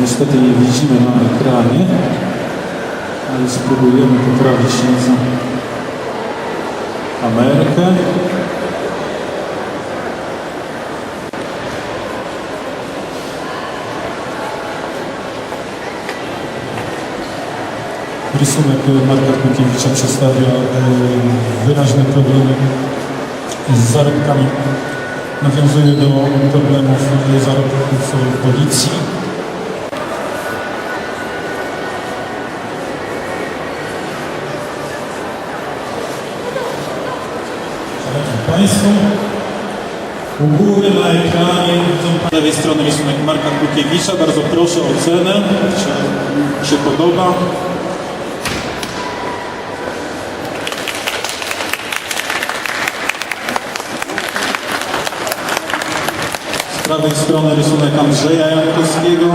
niestety nie widzimy na ekranie, ale spróbujemy poprawić nieco kamerkę. Rysunek Marka Kmikiewicza przedstawia e, wyraźne problemy z zarobkami. Nawiązuje do problemów zarobków policji. Państwo, u góry na ekranie z lewej strony rysunek Marka Kmikiewicza. Bardzo proszę o ocenę, czy się podoba. Prawej strony rysunek Andrzeja Jankowskiego.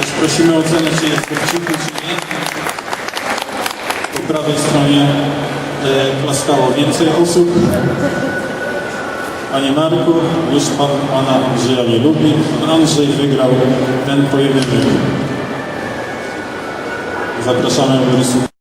Też prosimy o ocenę, czy jest dowcipny, czy nie. Po prawej stronie e, klaskało więcej osób. Panie Marku, już pan pana Andrzeja nie lubi. Andrzej wygrał ten pojedynek. Zapraszamy do rysunku.